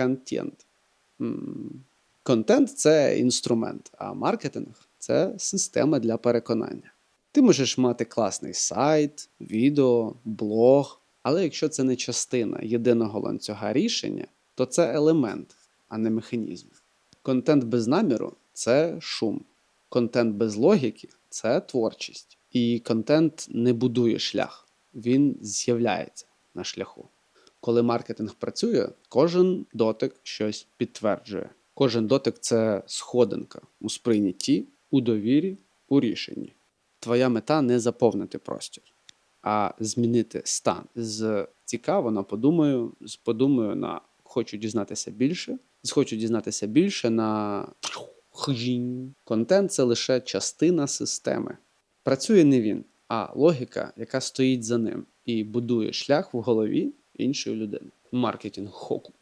контент. Контент це інструмент, а маркетинг це система для переконання. Ти можеш мати класний сайт, відео, блог, але якщо це не частина єдиного ланцюга рішення, то це елемент, а не механізм. Контент без наміру це шум. Контент без логіки це творчість. І контент не будує шлях, він з'являється на шляху. Коли маркетинг працює, кожен дотик щось підтверджує. Кожен дотик це сходинка у сприйнятті, у довірі, у рішенні. Твоя мета не заповнити простір, а змінити стан з цікаво на подумаю, з подумаю на хочу дізнатися більше, з хочу дізнатися більше на. Контент це лише частина системи. Працює не він, а логіка, яка стоїть за ним і будує шлях в голові іншої людини. Маркетинг хоку.